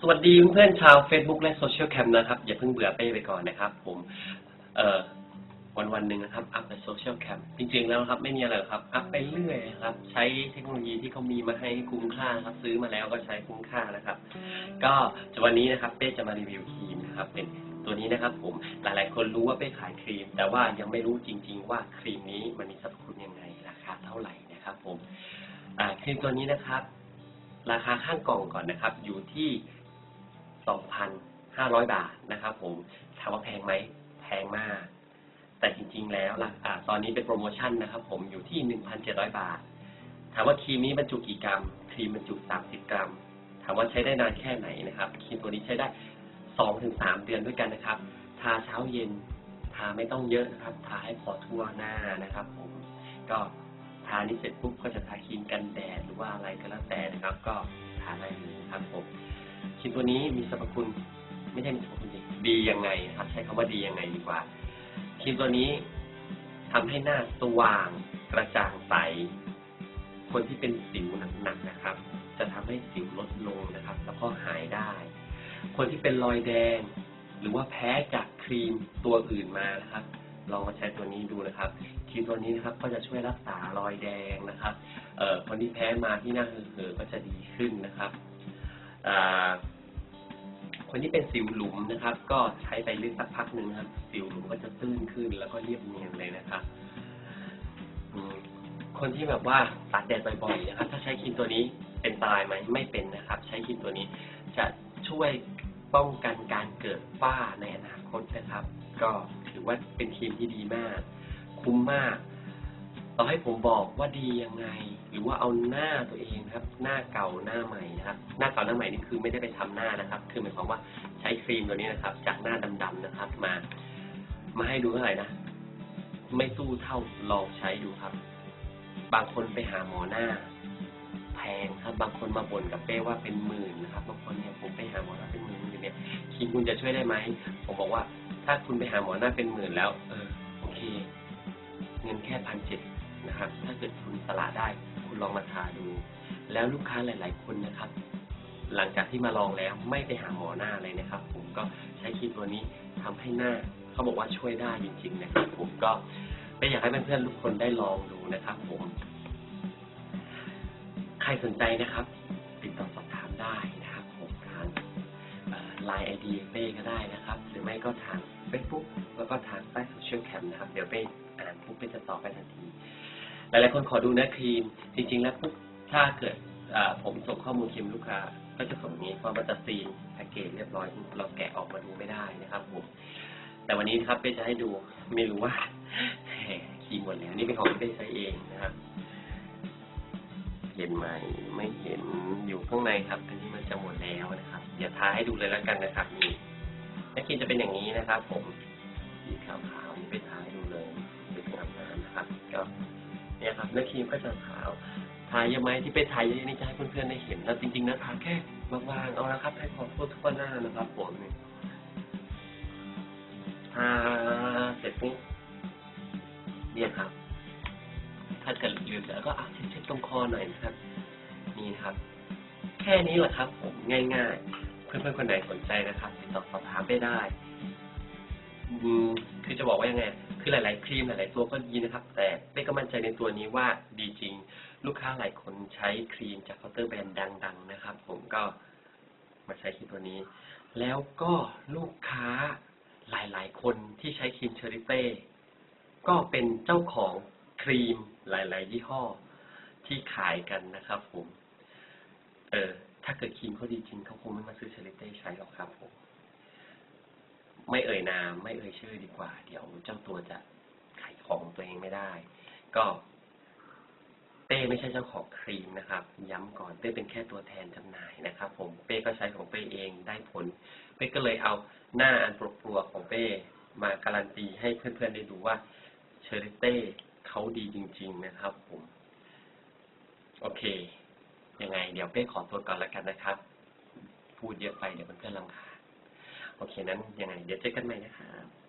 สวัสดีเพื่อนชาว Facebook และโซเชียลแคมนะครับ อย่าเพิ่งเบื่อเป้ไปก่อนนะครับ ผมเอ่อวันวันหนึ่งนะครับ อัพในโซเชียลแคมจริงๆแล้วครับ ไม่มีอะไรครับ อัพไปเรื่อยครับ ใช้เทคโนโลยีที่เขามีมาให้คุ้มค่าครับ ซื้อมาแล้วก็ใช้คุ้มค่านะครับ ก็จะวันนี้นะครับ เป้จะมารีวิวครีมนะครับ เป็นตัวนี้นะครับ ผมหลายๆ คนรู้ว่าเป้ขายครีม แต่ว่ายังไม่รู้จริง ๆ ว่าครีมนี้มันมีสรรพคุณยังไงราคาเท่าไหร่นะครับ ผม อ่าครีมตัวนี้นะครับ ราคาข้างกล่องก่อนนะครับ อยู่ที่ 2,500 บาทนะครับ ผมถามว่าแพงไหมแพงมาก แต่จริง ๆ แล้วล่ะอ่าตอนนี้เป็นโปรโมชั่นนะครับ ผมอยู่ที่ 1,700 บาท ถามว่าครีมนี้บรรจุกี่กรัม ครีมบรรจุ 30 กรัม ถามว่าใช้ได้นานแค่ไหนนะครับ ครีมตัวนี้ใช้ได้ 2-3 เดือนด้วยกันนะครับ ทาเช้าเย็น ทาไม่ต้องเยอะนะครับ ทาให้พอทั่วหน้านะครับ ผมก็ทานี้เสร็จปุ๊บก็จะทาครีมกันแดดหรือว่าอะไรก็แล้วแต่นะครับ ก็ทาได้เลยนะครับผม ครีมตัวนี้มีสรรพคุณ ไม่ใช่มีสรรพคุณดิดียังไงครับใช้คำว่าดียังไงดีกว่าครีมตัวนี้ทำให้หน้าสว่างกระจ่างใส คนที่เป็นสิวหนักๆนะครับ จะทำให้สิวลดลงนะครับ แล้วก็หายได้ คนที่เป็นรอยแดง หรือว่าแพ้จากครีมตัวอื่นมานะครับลองมาใช้ตัวนี้ดูนะครับครีมตัวนี้นะครับ ก็จะช่วยรักษารอยแดงนะครับ เอ่อคนที่แพ้มาที่หน้าเห่อๆก็จะดีขึ้นนะครับ คนที่เป็นสิวหลุมนะครับ ก็ใช้ไปเรื่อยสักพักหนึ่งนะครับ สิวหลุมก็จะตื้นขึ้นแล้วก็เรียบเนียนเลยนะครับคนที่แบบว่าตากแดดบ่อยๆนะครับ ถ้าใช้ครีมตัวนี้เป็นตายไหมไม่เป็นนะครับ ใช้ครีมตัวนี้จะช่วยป้องกันการเกิดฝ้าในอนาคตนะครับ ก็ถือว่าเป็นครีมที่ดีมาก คุ้มมาก ต่อให้ผมบอกว่าดียังไง หรือว่าเอาหน้าตัวเองครับ หน้าเก่าหน้าใหม่นะครับหน้าเก่าหน้าใหม่นี่คือไม่ได้ไปทำหน้านะครับ คือหมายความว่าใช้ครีมตัวนี้นะครับ จากหน้าดำๆนะครับ มา มาให้ดูเท่าไหร่นะไม่สู้เท่าลองใช้ดูครับ บางคนไปหาหมอหน้า แพงครับ บางคนมาบ่นกับเป้ว่าเป็นหมื่นนะครับบางคนเนี่ยผมไปหาหมอหน้าเป็นหมื่นอยู่เนี่ยครีมคุณจะช่วยได้ไหมผมบอกว่า ถ้าคุณไปหาหมอหน้าเป็นหมื่นแล้ว เออโอเคเงินแค่พันเจ็ด นะครับ ถ้าเกิดคุณสละได้ คุณลองมาทาดู แล้วลูกค้าหลาย ๆ คนนะครับ หลังจากที่มาลองแล้วไม่ไปหาหมอหน้าเลยนะครับ ผมก็ใช้ครีมตัวนี้ทำให้หน้า เขาบอกว่าช่วยได้จริง ๆ นะครับ ผมก็ไม่อยากให้เพื่อนๆทุกคนได้ลองดูนะครับ ผม ใครสนใจนะครับ ติดต่อสอบถามได้นะครับผมทางไลน์ไอดีเป้ก็ได้นะครับ หรือไม่ก็ทาง Facebook แล้วก็ทางใต้โซเชียลแคมนะครับ เดี๋ยวเป้อ่านปุ๊บเป้จะตอบไปทันที หลายๆคนขอดูนื้อครีม จริง ๆ แล้วถ้าเกิดผมส่งข้อมูลครีมลูกค้า ก็จะส่งอย่างนี้เพราะมันจะซีนแพ็กเกจเรียบร้อยเราแกะออกมาดูไม่ได้นะครับผมแต่วันนี้ครับเป้จะให้ดูไม่รู้ว่าแหมครีมหมดแล้วนี่เป็นของที่เป้ใช้เองนะครับเห็นไหมไม่เห็นอยู่ข้างในครับ อันนี้มันจะหมดแล้วนะครับเดี๋ยวทาให้ดูเลยแล้วกันนะครับนี่นักกินจะเป็นอย่างนี้นะครับ ผมสีขาวๆนี่ไปทาให้ดูเลยเป็นอาน้ำนะครับ ก็ เนี่ยครับเนื้อครีมก็จะขาวทาเยอะไหมที่ไปทาเยอะนี่จะให้เพื่อนๆได้เห็นแล้วจริงๆนะทาแค่บางๆเอาละครับ ให้พอทั่วทั่วหน้านะครับผมนี่ทาเสร็จปุ๊บเนี่ยครับ ถ้าเกิดเหลือๆก็อะเช็ดๆตรงคอหน่อยนะครับ นี่ครับ แค่นี้แหละครับผมง่าย ๆ เพื่อนๆคนไหนสนใจนะครับติดต่อสอบถามได้ได้คือจะบอกว่ายังไง คือหลาย ๆ ครีมหลาย ๆ ตัวก็ดีนะครับ แต่เป้ก็มั่นใจในตัวนี้ว่าดีจริง ลูกค้าหลายคนใช้ครีมจากเคาน์เตอร์แบรนด์ดัง ๆ นะครับ ผมก็มาใช้ครีมตัวนี้ แล้วก็ลูกค้าหลาย ๆ คนที่ใช้ครีมเชอริเต้ก็เป็นเจ้าของครีมหลาย ๆ ยี่ห้อที่ขายกันนะครับ ผม เออถ้าเกิดครีมเขาดีจริงเขาคงไม่มาซื้อเชอริเต้ใช้หรอกครับผม ไม่เอ่ยนาม ไม่เอ่ยชื่อดีกว่า เดี๋ยวเจ้าตัวจะขายของตัวเองไม่ได้ ก็ เป้ไม่ใช่เจ้าของครีมนะครับ ย้ำก่อนเป้เป็นแค่ตัวแทนจำหน่ายนะครับ ผมเป้ก็ใช้ของเป้เองได้ผล เป้ก็เลยเอาหน้าอันปลวกๆของเป้มาการันตีให้เพื่อนๆได้ดูว่าเชอริเต้เขาดีจริง ๆ นะครับ ผม โอเค ยังไง เดี๋ยวเป้ขอตัวก่อนแล้วกันนะครับ พูดเยอะไปเดี๋ยวเพื่อนๆรำคาญ โอเคนั้นยังไง เดี๋ยวเจอกันใหม่นะครับ